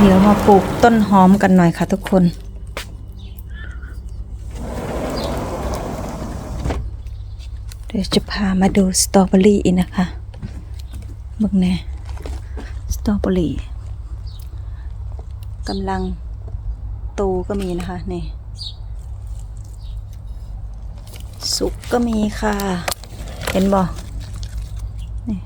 เดี๋ยวมาปลูกต้นหอมกันหน่อยค่ะทุกคน เดี๋ยวจะพามาดูสตรอเบอรี่อีกนะคะบิ่งแน่สตรอเบอรี่กำลังโตก็มีนะคะนี่สุกก็มีค่ะ เห็นบ่นี่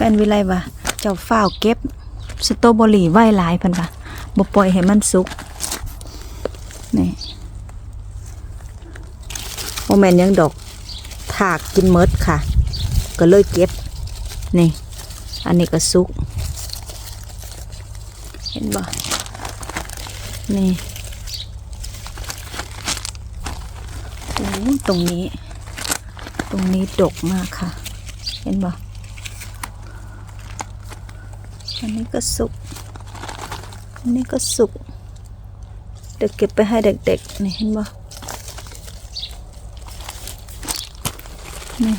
แฟนวิไลว่าเจ้าฝ้าวเก็บสตรอเบอรี่ไว้หลายพันว่าบ่ปล่อยให้มันสุกนี่โมแมนยังดอกถากกินเมดค่ะ ก็เลยเก็บ นี่ อันนี้ก็สุก เห็นบ่นี่โอ้ตรงนี้ ตรงนี้ดกมากค่ะ เห็นบ่ อันนี้ก็สุก อันนี้ก็สุก เดี๋ยวเก็บไปให้เด็กๆ นี่เห็นบ่นี่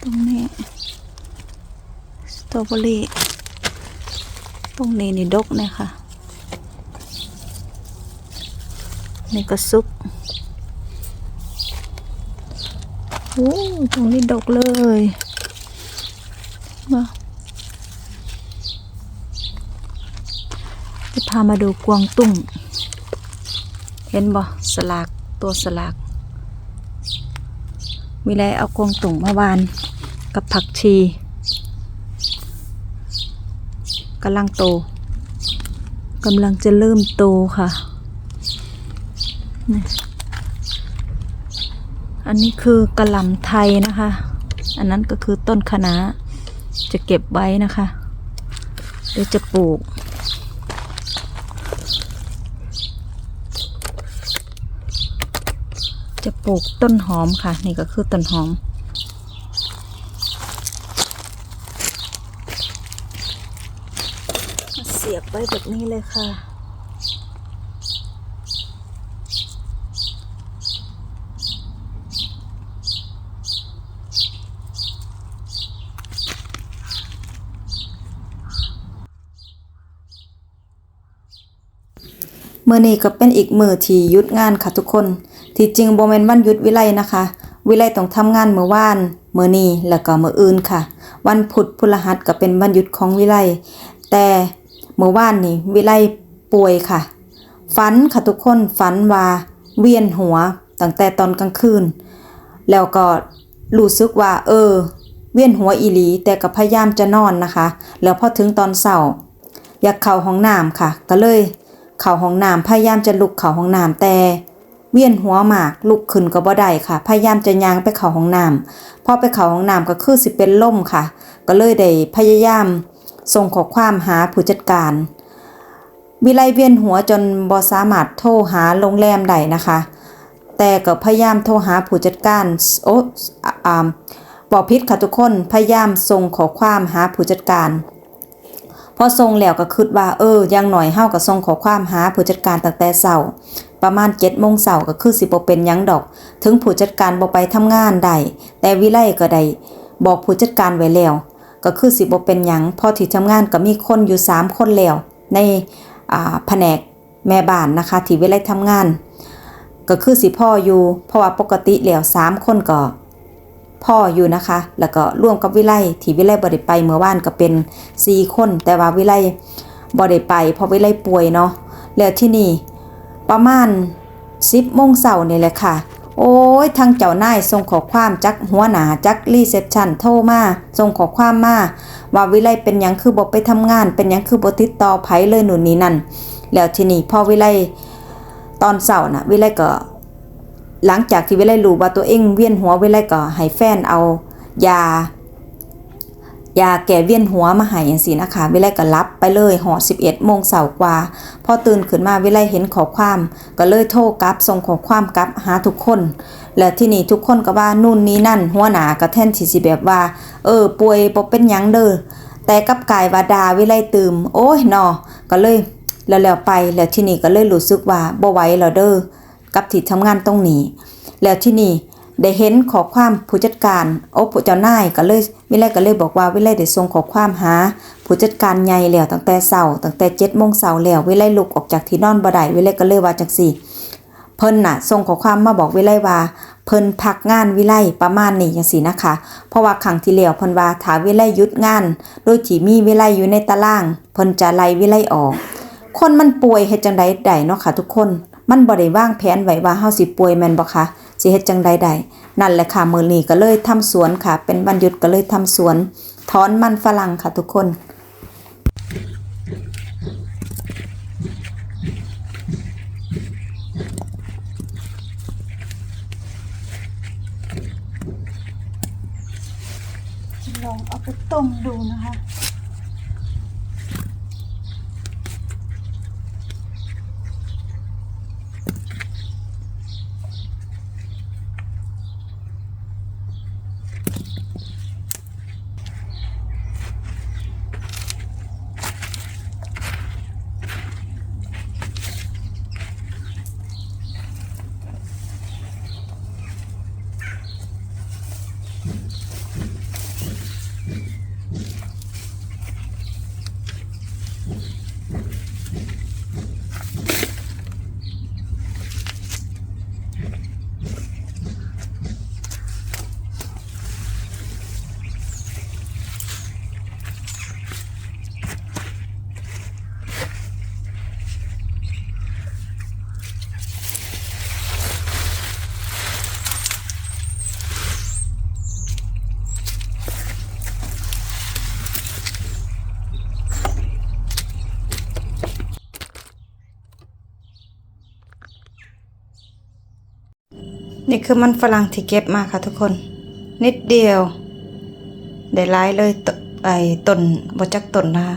ตรงนี้สตรอเบอรี่ ตรงนี้นี่ดกเนี่ยค่ะ นี่ก็สุกโอ้ตรงนี้ดกเลย มาจะพามาดูกวางตุ้ง เห็นบ่สลากตัวสลาก มีไรเอากวางตุ้งมาวานกับผักชีกำลังโตกำลังจะเริ่มโตค่ะ อันนี้คือกระหล่ำไทยนะคะ อันนั้นก็คือต้นคะน้า จะเก็บไว้นะคะเดี๋ยวจะปลูก จะปลูกต้นหอมค่ะ นี่ก็คือต้นหอม เสียบไว้แบบนี้เลยค่ะ เมื่อนี้ก็เป็นอีกมือที่ยุดงานค่ะทุกคน ที่จริงบ่แม่นวันยุดวิไลนะคะ วิไลต้องทำงานเมื้อวานเมื้อนี้แล้วก็เมื้ออื่นค่ะ วันพุธพฤหัสก็เป็นวันยุดของวิไลแต่เมื้อวานนี่วิไลป่วยค่ะ ฝันค่ะทุกคนฝันว่าเวียนหัวตั้งแต่ตอนกลางคืน แล้วก็รู้สึกว่า เออ เวียนหัวอีหลี แต่ก็พยายามจะนอนนะคะ แล้วพอถึงตอนเช้าอยากเข้าห้องน้ำค่ะ ก็เลย เข้าห้องน้ำพยายามจะลุกเข้าห้องน้ำแต่เวียนหัวมากลุกขึ้นก็บ่ได้ค่ะ พยายามจะย่างไปเข้าห้องน้ำพอไปเข้าห้องน้ำก็คือสิเป็นล่มค่ะ ก็เลยได้พยายามส่งข้อความหาผู้จัดการวิไลเวียนหัวจนบ่สามารถโทรหาโรงแรมได้นะคะ แต่ก็พยายามโทรหาผู้จัดการโอ้อ่าบอกพิษค่ะทุกคนพยายามส่งข้อความหาผู้จัดการ พอส่งแล้วก็คิดว่าเออยังหน่อยเฮาก็ส่งขอความหาผู้จัดการตั้งแต่เช้าประมาณ7โมงเช้าก็คือสิบ่เป็นยังดอก ถึงผู้จัดการบ่ไปทำงานได้แต่วิไลก็ได้บอกผู้จัดการไว้แล้วก็คือสิบ่เป็นยังพอที่ทำงานก็มีคนอยู่ 3 คนแล้วในอ่าแผนกแม่บ้านนะคะที่วิไลทำงาน ก็คือสิพ่ออยู่เพราะว่าปกติแล้ว3คนก็ พ่ออยู่นะคะ แล้วก็ร่วมกับวิไลที่วิไลบ่ได้ไปเมื่อวานก็เป็น4คน แต่ว่าวิไลบ่ได้ไปเพราะวิไลป่วยเนาะแล้วที่นี่ประมาณ10โมงเช้านี่แหละค่ะ โอ้ยทางเจ้านายส่งขอความจักหัวหน้าจักรีเซพชันโทรมาส่งขอความมาว่าวิไลเป็นยังคือบ่ไปทำงาน เป็นยังคือบ่ติดต่อไผเลยหนุนนี้นั่นแล้วที่นี่พอวิไลตอนเช้าน่ะวิไลก็ หลังจากที่วิไลรู้ว่าตัวเองเวียนหัววิไลก็ให้แฟนเอายายาแก้เวียนหัวมาให้อย่างสินะคะวิไลก็รับไปเลยหอ11โมงเสาร์กว่า พอตื่นขึ้นมาวิไลเห็นขอความ ก็เลยโทรกลับส่งขอความกลับหาทุกคน แล้วที่นี่ทุกคนก็ว่านู่นนี่นั่น หัวหน้าก็แท่นที่สิแบบว่า เออ ป่วยบ่เป็นยังเด้อแต่กับกายวาดาวิไลตืม โอ้ยนอก็เลยแล้วแล้วไปแล้วที่นี่ก็เลยรู้สึกว่าบ่ไหวแล้วเด้อ กับที่ทำงานตรงนี้ แล้วที่นี่ได้เห็นขอความผู้จัดการโอ้ผู้เจ้านายก็เลยวิไลก็เลยบอกว่าวิไลได้ส่งขอความหา ผู้จัดการใหญ่แล้วตั้งแต่เช้าตั้งแต่7:00นเช้าแล้ววิไลลุกออกจากที่นอนบ่ได้วิไลก็เลยว่าจังซี่ เพิ่นน่ะส่งขอความมาบอกวิไลว่า เพิ่นพักงานวิไลประมาณนี้จังซี่นะคะ เพราะว่าครั้งที่แล้วเพิ่นว่าถาวิไลยุดงานโดยที่มีวิไลอยู่ในตาราง เพิ่นจะไล่วิไลออก คนมันป่วยเฮ็ดจังใดได้เนาะค่ะทุกคน มันบ่ได้วางแผนไว้ว่าเฮาสิป่วยแม่นบ่คะสิเฮ็ดจังใดได้นั่นแหละค่ะมื้อนี้ก็เลยทำสวนค่ะ เป็นวันหยุดก็เลยทำสวนถอนมันฝรั่งค่ะทุกคนลองเอาไปต้มดูนะคะ นี่คือมันฝรั่งที่เก็บมาค่ะทุกคน นิดเดียว ได้หลายเลยไอ้ต้นบจักต้นนะคะ